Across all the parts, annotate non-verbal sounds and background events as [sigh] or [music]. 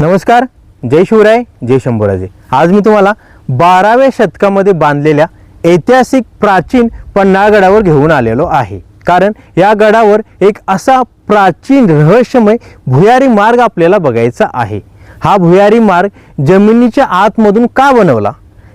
नमस्कार जय शिवराय जय शंभूराजे. आज मी तुम्हाला बाराव्या शतकामध्ये बांधलेल्या ऐतिहासिक प्राचीन पन्हाळगडावर घेऊन आलेलो आहे. कारण या गडावर एक असा प्राचीन रहस्यमय भुयारी मार्ग आपल्याला बघायचा आहे. हा भुयारी मार्ग जमिनीच्या आतमधून का बनवला?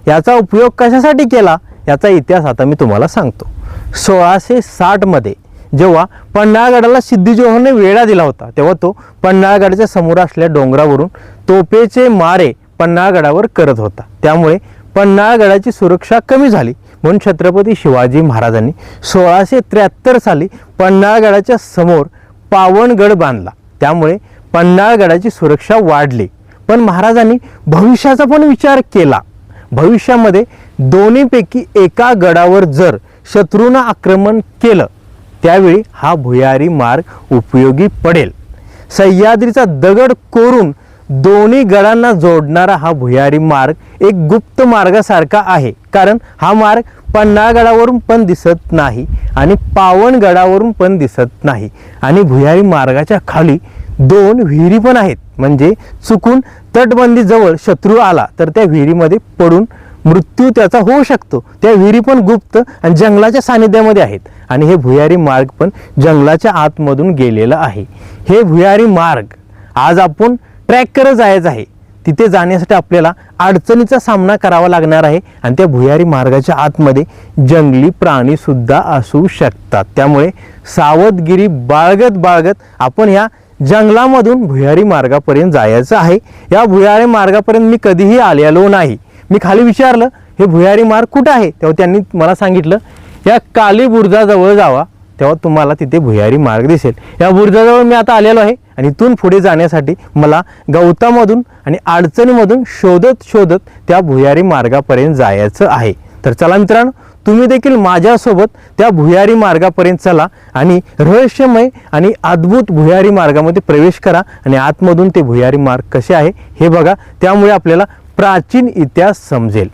याचा उपयोग कशासाठी केला? याचा इतिहास आता मी तुम्हाला सांगतो. सोळाशे साठमध्ये जेव्हा पन्हाळगडाला सिद्धिजोहरने वेढा दिला होता तेव्हा तो पन्हाळगडाच्या समोर असलेल्या डोंगरावरून तोपेचे मारे पन्हाळगडावर करत होता. त्यामुळे पन्हाळगडाची सुरक्षा कमी झाली. म्हणून छत्रपती शिवाजी महाराजांनी सोळाशे त्र्याहत्तर साली पन्हाळगडाच्या समोर पावनगड बांधला. त्यामुळे पन्हाळगडाची सुरक्षा वाढली. पण महाराजांनी भविष्याचा पण विचार केला. भविष्यामध्ये दोन्हीपैकी एका गडावर जर शत्रूनं आक्रमण केलं त्यावेळी हा भुयारी मार्ग उपयोगी पडेल. सह्याद्रीचा दगड कोरून दोन्ही गडांना जोडणारा हा भुयारी मार्ग एक गुप्त मार्गासारखा आहे. कारण हा मार्ग पन्हाळगडावरून पण दिसत नाही आणि पावनगडावरून पण दिसत नाही. आणि भुयारी मार्गाच्या खाली दोन विहिरी पण आहेत. म्हणजे चुकून तटबंदी जवळ शत्रू आला तर त्या विहिरीमध्ये पडून मृत्यू त्याचा होऊ शकतो. त्या विहिरी पण गुप्त आणि जंगलाच्या सानिध्यामध्ये आहेत. आणि हे भुयारी मार्ग पण जंगलाच्या आतमधून गेलेलं आहे. हे भुयारी मार्ग आज आपण ट्रॅक करत जायचं आहे. तिथे जाण्यासाठी आपल्याला अडचणीचा सामना करावा लागणार आहे. आणि त्या भुयारी मार्गाच्या आतमध्ये जंगली प्राणीसुद्धा असू शकतात. त्यामुळे सावधगिरी बाळगत बाळगत आपण ह्या जंगलामधून भुयारी मार्गापर्यंत जायचं आहे. या भुयारी मार्गापर्यंत मी कधीही आलेलो नाही. मी खाली विचारलं हे भुयारी मार्ग कुठं आहे? तेव्हा त्यांनी मला सांगितलं या काली बुर्जाजवळ जावा तेव्हा तुम्हाला तिथे भुयारी मार्ग दिसेल. या बुर्जाजवळ मी आता आलेलो आहे आणि इथून पुढे जाण्यासाठी मला गवतामधून आणि अडचणीमधून शोधत शोधत त्या भुयारी मार्गापर्यंत जायचं आहे. तर चला मित्रांनो तुम्ही देखील माझ्यासोबत त्या भुयारी मार्गापर्यंत चला आणि रहस्यमय आणि अद्भुत भुयारी मार्गामध्ये प्रवेश करा आणि आतमधून ते भुयारी मार्ग कसे आहे हे बघा. त्यामुळे आपल्याला प्राचीन इतिहास समजेल.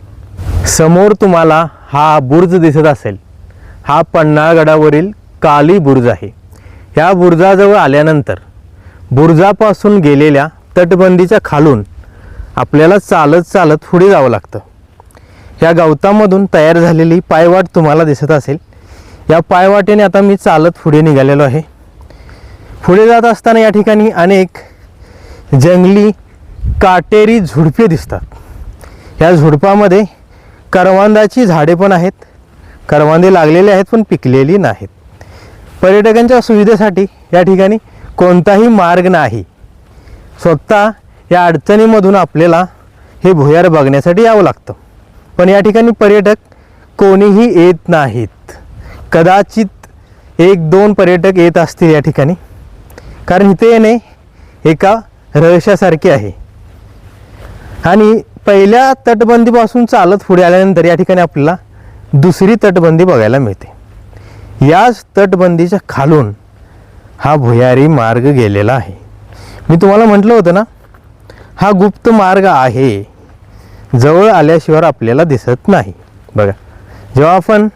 समोर तुम्हाला हा बुर्ज दिसत असेल. हा पन्हाळगडावरील काली बुर्ज आहे. ह्या बुर्जाजवळ आल्यानंतर बुर्जापासून गेलेल्या तटबंदीच्या खालून आपल्याला चालत चालत पुढे जावं लागतं. ह्या गवतामधून तयार झालेली पायवाट तुम्हाला दिसत असेल. या पायवाटेने आता मी चालत पुढे निघालेलो आहे. पुढे जात असताना या ठिकाणी अनेक जंगली काटेरी झुडपे दिसतात. या झुडपामध्ये करवंदाची झाडे पण आहेत. करवंदे लागलेले आहेत पण पिकलेली नाहीत. पर्यटकांच्या सुविधेसाठी या ठिकाणी कोणताही मार्ग नाही. स्वतः या अडचणीमधून आपल्याला हे भुयार बघण्यासाठी यावं लागतं. पण या ठिकाणी पर्यटक कोणीही येत नाहीत. कदाचित एक दोन पर्यटक येत असतील या ठिकाणी. कारण इथे येणे एका रहस्यासारखे आहे. आणि पहिल्या तटबंदीपासून चालत पुढे आल्यानंतर या ठिकाणी आपल्याला दुसरी तटबंदी बघायला मिळते. याच तटबंदीच्या खालून हा भुयारी मार्ग गेलेला आहे. मी तुम्हाला म्हटलं होतं ना हा गुप्त मार्ग आहे. जवळ आल्याशिवाय आपल्याला दिसत नाही. बघा जेव्हा आपण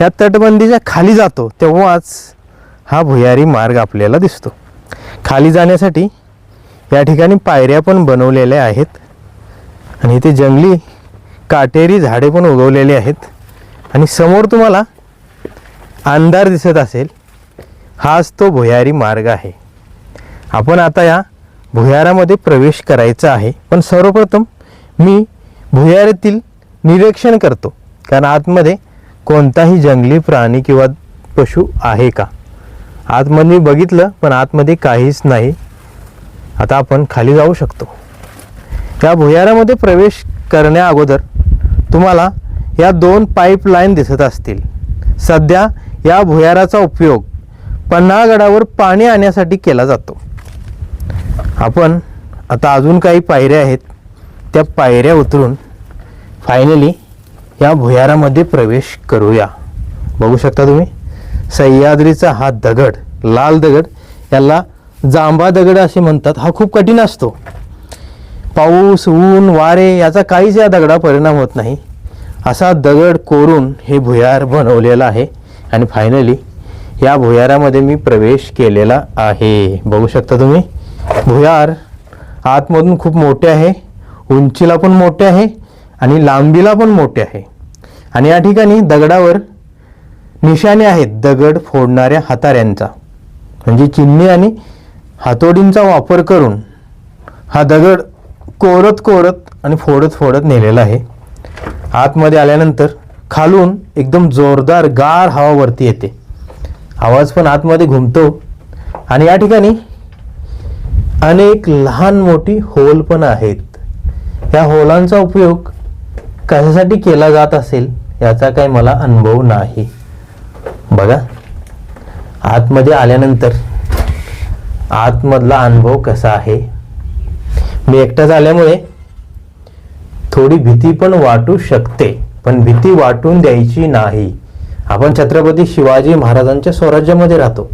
या तटबंदीच्या खाली जातो तेव्हाच हा भुयारी मार्ग आपल्याला दिसतो. खाली जाण्यासाठी या ठिकाणी पायऱ्या पण बनवलेल्या आहेत. आणि इथे जंगली काटेरी झाडे पण उगवलेली आहेत. आणि समोर तुम्हाला अंधार दिसत असेल हाच तो भुयारी मार्ग आहे. आपण आता या भुयारामध्ये प्रवेश करायचा आहे. पण सर्वप्रथम मी भुयारातील निरीक्षण करतो. कारण आतमध्ये कोणताही जंगली प्राणी किंवा पशु आहे का? आतमध्ये मी बघितलं पण आतमध्ये काहीच नाही. आता आपण खाली जाऊ शकतो. या भुयारामध्ये प्रवेश करण्या अगोदर तुम्हाला या दोन पाईपलाईन दिसत असतील. सध्या या भुयाराचा उपयोग पन्हाळगडावर पाणी आणण्यासाठी केला जातो. आपण आता अजून काही पायऱ्या आहेत. त्या पायऱ्या उतरून फायनली या भुयारामध्ये प्रवेश करूया. बघू शकता तुम्ही? सह्याद्रीचा हा दगड लाल दगड याला जांबा दगड असे म्हणतात. हा खूप कठीण असतो. पाऊस ऊन वारे याचा काहीच या दगडा परिणाम होत नाही. असा दगड कोरून हे भुयार बनवलेलं आहे. आणि फायनली या भुयारामध्ये मी प्रवेश केलेला आहे. बघू शकता तुम्ही भुयार आतमधून खूप मोठे आहे उंचीला पण मोठे आहे आणि लांबीला पण मोठे आहे. आणि या ठिकाणी दगडावर निशाणे आहेत दगड फोडणाऱ्या हाताऱ्यांचा. म्हणजे चिन्हे आणि हातोडींचा वापर करून हा दगड कोरत कोरत आणि फोडत फोडत नेलेलं आहे. आतमध्ये आल्यानंतर खालून एकदम जोरदार गार हवा वरती येते. आवाज पण आतमध्ये घुमतो आणि या ठिकाणी अनेक लहान मोठी होल पण आहेत. या होलांचा उपयोग कशासाठी केला जात असेल याचा काही मला अनुभव नाही. बघा आतमध्ये आल्यानंतर आतमधला अनुभव कसा आहे? मी एकटाच आल्यामुळे थोडी भीती पण वाटू शकते पण भीती वाटून द्यायची नाही. आपण छत्रपती शिवाजी महाराजांच्या स्वराज्यामध्ये राहतो.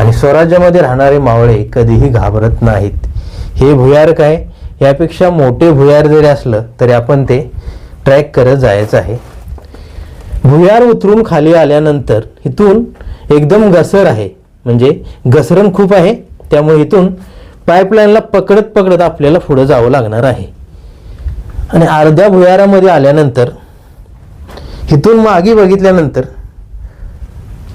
आणि स्वराज्यामध्ये राहणारे मावळे कधीही घाबरत नाहीत. हे भुयार काय यापेक्षा मोठे भुयार जरी असलं तरी आपण ते ट्रॅक करत जायचं आहे. भुयार उतरून खाली आल्यानंतर इथून एकदम घसर आहे. म्हणजे घसरण खूप आहे त्यामुळे इथून पाईपलाईनला पकडत पकडत आपल्याला पुढं जावं लागणार आहे. आणि अर्ध्या भुयारामध्ये आल्यानंतर इथून मागे बघितल्यानंतर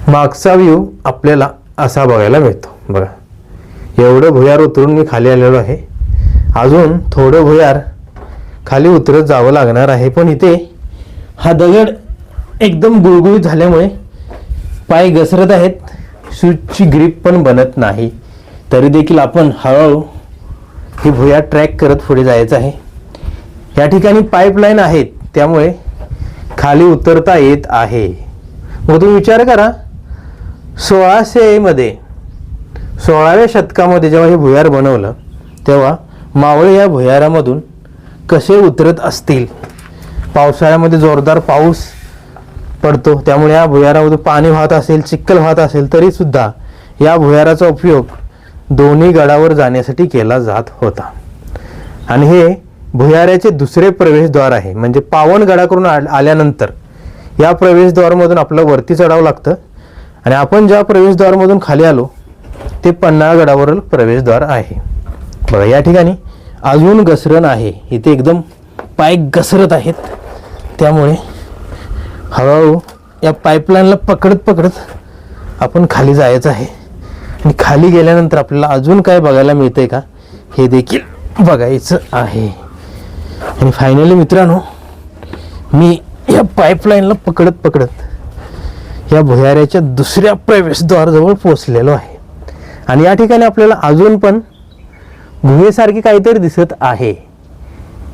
मागचा व्ह्यू आपल्याला असा बघायला मिळतो. बघा एवढं भुयार उतरून मी खाली आलेलो आहे. अजून थोडं भुयार खाली उतरत जावं लागणार आहे पण इथे हा दगड एकदम गुळगुळीत झाल्यामुळे पाय घसरत आहेत. शूजची ग्रीप पण बनत नाही. तरी देखील आपण हळूहळू ही भुयार ट्रॅक करत पुढे जायचं आहे. या ठिकाणी पाईपलाईन आहेत त्यामुळे खाली उतरता येत आहे. मग तुम्ही विचार करा सोळाशेमध्ये सोळाव्या शतकामध्ये जेव्हा हे भुयार बनवलं तेव्हा मावळे या भुयारामधून कसे उतरत असतील? पावसाळ्यामध्ये जोरदार पाऊस पडतो त्यामुळे या भुयारामध्ये पाणी वाहत असेल चिखल वाहत असेल तरीसुद्धा या भुयाराचा उपयोग दोन्ही गडावर जाण्यासाठी केला जात होता. आणि हे भुयाऱ्याचे दुसरे प्रवेशद्वार आहे. म्हणजे पावन गडाकडून आ- आल्यानंतर या प्रवेशद्वारमधून आपलं वरती चढावं लागतं. आणि आपण ज्या प्रवेशद्वारमधून खाली आलो ते पन्हाळगडावरील प्रवेशद्वार आहे. बघा या ठिकाणी अजून घसरण आहे. इथे एकदम पाय घसरत आहेत. त्यामुळे हळूहळू या पाईपलाईनला पकडत पकडत आपण खाली जायचं आहे. आणि खाली गेल्यानंतर आपल्याला अजून काय बघायला मिळतंय का? हे देखील बघायचं आहे. आणि फायनली मित्रांनो मी या पाईपलाईनला पकडत पकडत या भुयाऱ्याच्या दुसऱ्या प्रवेशद्वाराजवळ पोहोचलेलो आहे. आणि या ठिकाणी आपल्याला अजून पण गुहेसारखी काहीतरी दिसत आहे.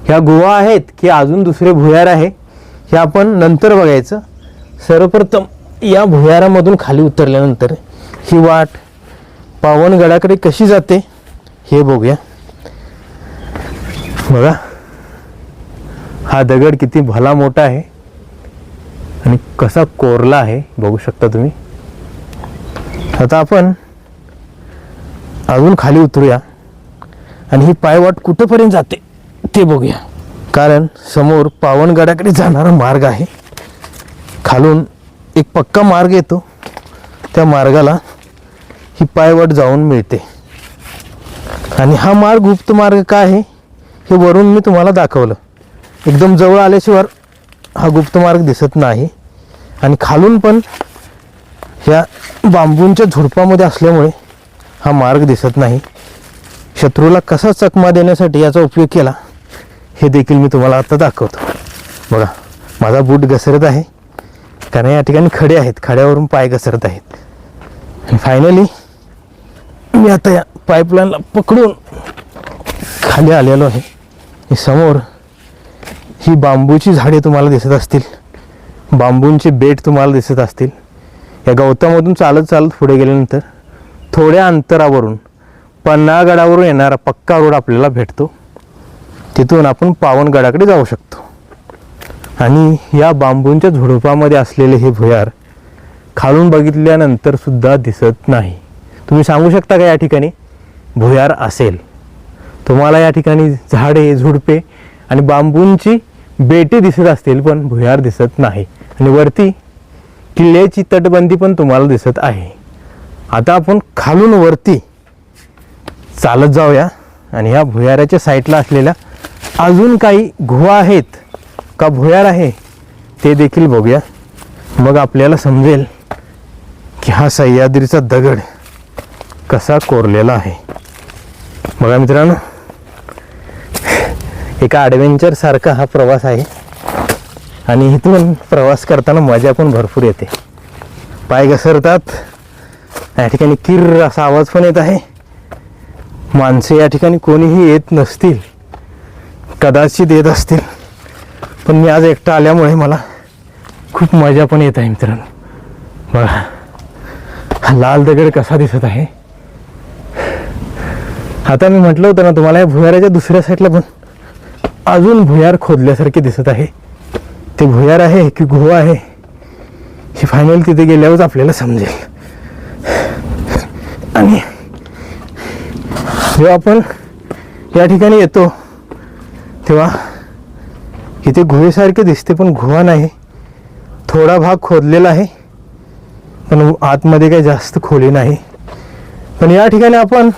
ह्या गुहा आहेत की अजून दुसरे भुयार आहे हे आपण नंतर बघायचं. सर्वप्रथम या भुयारामधून खाली उतरल्यानंतर ही वाट पावनगडाकडे कशी जाते हे बघूया. बघा. हा दगड किती भला मोठा आहे आणि कसा कोरला आहे बघू शकता तुम्ही. आता आपण अजून खाली उतरूया आणि ही पायवाट कुठंपर्यंत जाते ते बघूया. कारण समोर पावनगडाकडे जाणारा मार्ग आहे. खालून एक पक्का मार्ग येतो. त्या मार्गाला ही पायवाट जाऊन मिळते. आणि हा मार्ग गुप्त मार्ग काय आहे? हे वरून मी तुम्हाला दाखवलं. एकदम जवळ आल्याशिवाय हा गुप्त मार्ग दिसत नाही. आणि खालून पण ह्या बांबूंच्या झुडपामध्ये असल्यामुळे हा मार्ग दिसत नाही. शत्रूला कसा चकमा देण्यासाठी याचा उपयोग केला हे देखील मी तुम्हाला आता दाखवतो. बघा माझा बूट घसरत आहे. कारण या ठिकाणी खडे आहेत. खड्यावरून पाय घसरत आहेत. फायनली मी आता या पाईपलाईनला पकडून खाली आलेलो आहे. समोर ही बांबूची झाडे तुम्हाला दिसत असतील. बांबूंचे बेट तुम्हाला दिसत असतील. या गवतामधून चालत चालत पुढे गेल्यानंतर थोड्या अंतरावरून पन्हाळगडावरून येणारा पक्का रोड आपल्याला भेटतो. तिथून आपण पावनगडाकडे जाऊ शकतो. आणि या बांबूंच्या झुडपामध्ये असलेले हे भुयार खालून बघितल्यानंतर सुद्धा दिसत नाही. तुम्ही सांगू शकता का या ठिकाणी? भुयार असेल. तुम्हाला या ठिकाणी झाडे झुडपे आणि बांबूंची बेटे दिसत असतील पण भुयार दिसत नाही. आणि वरती किल्ल्याची तटबंदी पण तुम्हाला दिसत आहे. आता आपण खालून वरती चालत जाऊया. आणि ह्या भुयाराच्या साईडला असलेल्या अजून काही गुहा आहेत का भुयार आहे ते देखील बघूया. मग आपल्याला समजेल की हा सह्याद्रीचा दगड कसा कोरलेला आहे. बघा मित्रांनो एका ॲडव्हेंचरसारखा हा प्रवास आहे. आणि इथून प्रवास करताना मजा पण भरपूर येते. पाय घसरतात. या ठिकाणी किर्र असा आवाज पण येत आहे. माणसे या ठिकाणी कोणीही येत नसतील. कदाचित येत असतील. पण मी आज एकटा आल्यामुळे मला खूप मजा पण येत आहे मित्रांनो. बघा हा लाल दगड कसा दिसत आहे. आता मी म्हटलं होतं ना तुम्हाला या भुयाराच्या दुसऱ्या साईडला पण अजून भुयार खोदल्यासारखे दिसत आहे. ते भुयार आहे की गुहा आहे हे फायनल तिथे गेल्यावरच आपल्याला समजेल. आणि जेव्हा आपण या ठिकाणी येतो तेव्हा इथे गुहेसारखे दिसते पण गुहा नाही. थोडा भाग खोदलेला आहे पण आतमध्ये काही जास्त खोली नाही. पण या ठिकाणी आपण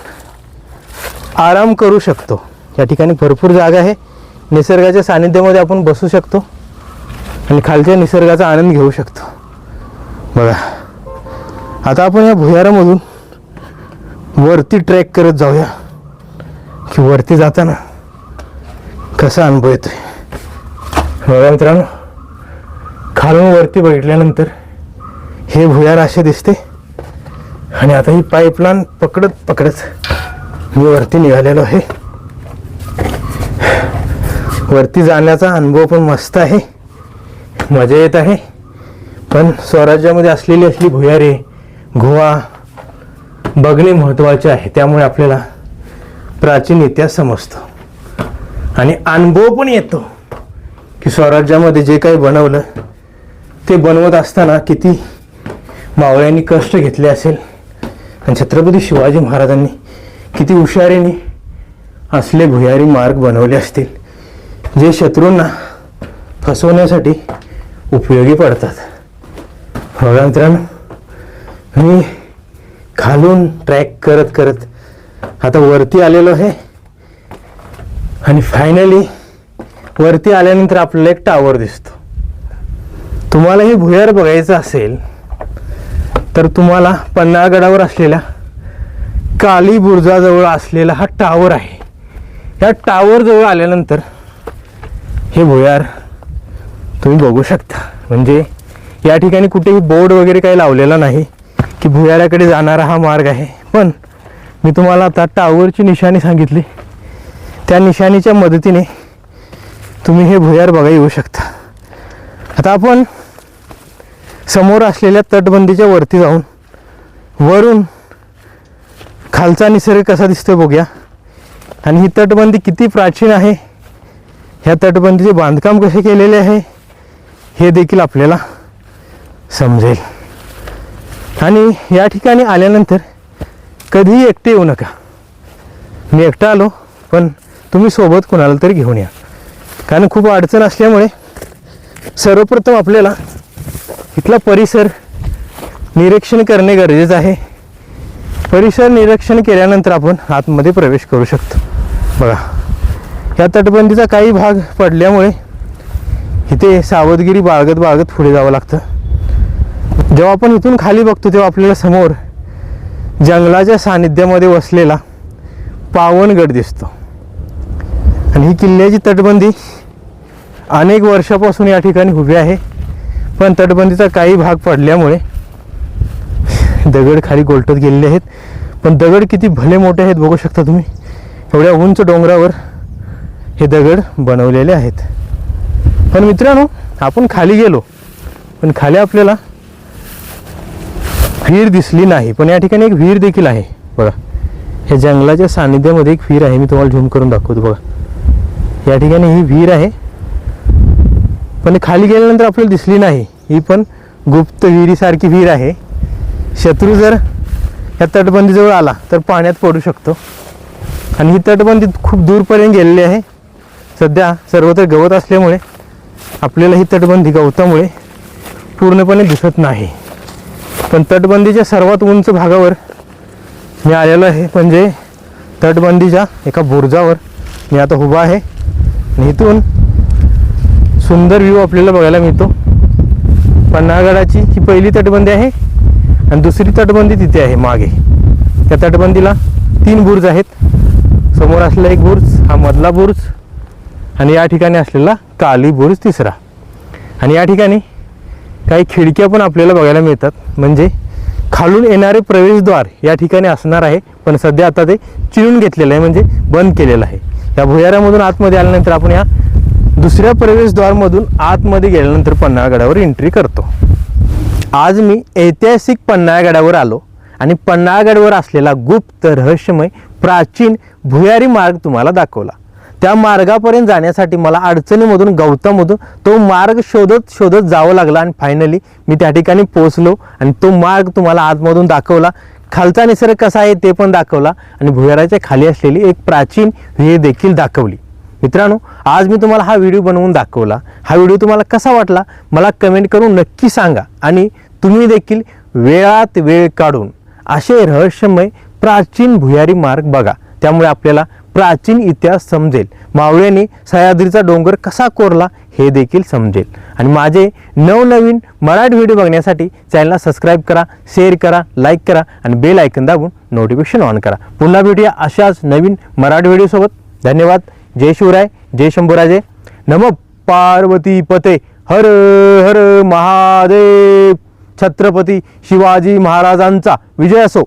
आराम करू शकतो. या ठिकाणी भरपूर जागा आहे. निसर्गाच्या सानिध्यामध्ये आपण बसू शकतो आणि खालच्या निसर्गाचा आनंद घेऊ शकतो. बघा. आता आपण या भुयारामधून वरती ट्रॅक करत जाऊया. की वरती जाताना कसा अनुभव येतोय. बघा मित्रांनो. खालून वरती बघितल्यानंतर हे भुयार असे दिसते. आणि आता ही पाईपलाईन पकडत पकडत मी वरती निघालेलो आहे. वरती जाण्याचा अनुभव पण मस्त आहे. मजा येत आहे. पण स्वराज्यामध्ये असलेली असली भुयारे गोवा बघणे महत्त्वाचे आहे. त्यामुळे आपल्याला प्राचीन इतिहास समजतो. आणि अनुभव पण येतो की स्वराज्यामध्ये जे काही बनवलं ते बनवत असताना किती मावळ्यांनी कष्ट घेतले असेल. आणि छत्रपती शिवाजी महाराजांनी किती हुशारीने असले भुयारी मार्ग बनवले असतील जे शत्रूंना फसवण्यासाठी उपयोगी पडतात. बघा मित्रांनो मी खालून ट्रॅक करत करत आता वरती आलेलो आहे. आणि फायनली वरती आल्यानंतर आपल्याला एक टावर दिसतो. तुम्हाला हे भुयार बघायचं असेल तर तुम्हाला पन्हाळगडावर असलेल्या काली बुर्जाजवळ असलेला हा टावर आहे. या टावरजवळ आल्यानंतर हे भुयार तुम्ही बघू शकता. म्हणजे या ठिकाणी कुठेही बोर्ड वगैरे काही लावलेला नाही की भुयाराकडे जाणारा हा मार्ग आहे. पण मी तुम्हाला आता टावरची निशाणी सांगितली. त्या निशाणीच्या मदतीने तुम्ही हे भुयार बघा येऊ शकता. आता आपण समोर असलेल्या तटबंदीच्या वरती जाऊन वरून खालचा निसर्ग कसा दिसतोय बघूया. आणि ही तटबंदी किती प्राचीन आहे. ह्या तटबंदीचे बांधकाम कसे केलेले आहे हे देखील आपल्याला समजेल. आणि या ठिकाणी आल्यानंतर कधीही एकटे येऊ नका. मी एकटा आलो पण तुम्ही सोबत कोणाला तरी घेऊन या. कारण खूप अडचण असल्यामुळे सर्वप्रथम आपल्याला इथला परिसर निरीक्षण करणे गरजेचं आहे. परिसर निरीक्षण केल्यानंतर आपण आतमध्ये प्रवेश करू शकतो. बघा या तटबंदीचा काही भाग पडल्यामुळे इथे सावधगिरी बाळगत बाळगत पुढे जावं लागतं. जेव्हा आपण इथून खाली बघतो तेव्हा आपल्याला समोर जंगलाच्या सानिध्यामध्ये वसलेला पावनगड दिसतो. आणि ही किल्ल्याची तटबंदी अनेक वर्षापासून या ठिकाणी उभी आहे. पण तटबंदीचा काही भाग पडल्यामुळे [laughs] दगड खाली गोलटत गेलेले आहेत. पण दगड किती भले मोठे आहेत बघू शकता तुम्ही. एवढ्या उंच डोंगरावर हे दगड बनवलेले आहेत. पण मित्रांनो आपण खाली गेलो. पण खाली आपल्याला विहीर दिसली नाही. पण या ठिकाणी एक विहीर देखील आहे. बघा. या जंगलाच्या सानिध्यामध्ये एक विहीर आहे. मी तुम्हाला झूम करून दाखवतो. बघा. या ठिकाणी ही विहीर आहे. पण खाली गेल्यानंतर आपल्याला दिसली नाही. ही पण गुप्त विहिरीसारखी विहीर आहे. शत्रू जर या तटबंदीजवळ आला तर पाण्यात पडू शकतो. आणि ही तटबंदी खूप दूरपर्यंत गेलेली आहे. सध्या सर्वत्र गवत असल्यामुळे आपल्याला ही तटबंदी गवतामुळे पूर्णपणे दिसत नाही. पण तटबंदीच्या सर्वात उंच भागावर मी आलेलो आहे. म्हणजे तटबंदीच्या एका बुरुजावर मी आता उभा आहे. आणि इथून सुंदर व्ह्यू आपल्याला बघायला मिळतो. पन्हाळगडाची ही पहिली तटबंदी आहे. आणि दुसरी तटबंदी तिथे आहे मागे. त्या तटबंदीला तीन बुर्ज आहेत. समोर असलेला एक बुर्ज हा मधला बुर्ज आणि या ठिकाणी असलेला काली बुर्ज तिसरा. आणि या ठिकाणी काही खिडक्या पण आपल्याला बघायला मिळतात. म्हणजे खालून येणारे प्रवेशद्वार या ठिकाणी असणार आहे. पण सध्या आता ते चिरून घेतलेलं आहे म्हणजे बंद केलेलं आहे. या भुयाऱ्यामधून आतमध्ये आल्यानंतर आपण या दुसऱ्या प्रवेशद्वारमधून आतमध्ये गेल्यानंतर पन्हाळगडावर एंट्री करतो. आज मी ऐतिहासिक पन्हाळगडावर आलो आणि पन्हाळगडवर असलेला गुप्त रहस्यमय प्राचीन भुयारी मार्ग तुम्हाला दाखवला. त्या मार्गापर्यंत जाण्यासाठी मला अडचणीमधून गवतामधून तो मार्ग शोधत शोधत जावं लागला आणि फायनली मी त्या ठिकाणी पोचलो आणि तो मार्ग तुम्हाला आतमधून दाखवला. खालचा निसर्ग कसा आहे ते पण दाखवला आणि भुयाराच्या खाली असलेली एक प्राचीन विहीर देखील दाखवली. मित्रांनो आज मी तुम्हाला हा व्हिडिओ बनवून दाखवला. हा व्हिडिओ तुम्हाला कसा वाटला मला कमेंट करून नक्की सांगा. आणि तुम्ही देखील वेळात वेळ काढून असे रहस्यमय प्राचीन भुयारी मार्ग बघा. त्यामुळे आपल्याला प्राचीन इतिहास समजेल. मावळ्याने सह्याद्रीचा डोंगर कसा कोरला हे देखील समजेल. आणि माझे नवनवीन मराठी व्हिडिओ बघण्यासाठी चॅनलला सबस्क्राईब करा शेअर करा लाईक करा आणि बेल ऐकन दाबून नोटिफिकेशन ऑन करा. पुन्हा भेटूया अशाच नवीन मराठी व्हिडिओसोबत. धन्यवाद. जय शिवराय जय शंभूराजे. नम पार्वती पते. हर हर महादेव. छत्रपती शिवाजी महाराजांचा विजय असो.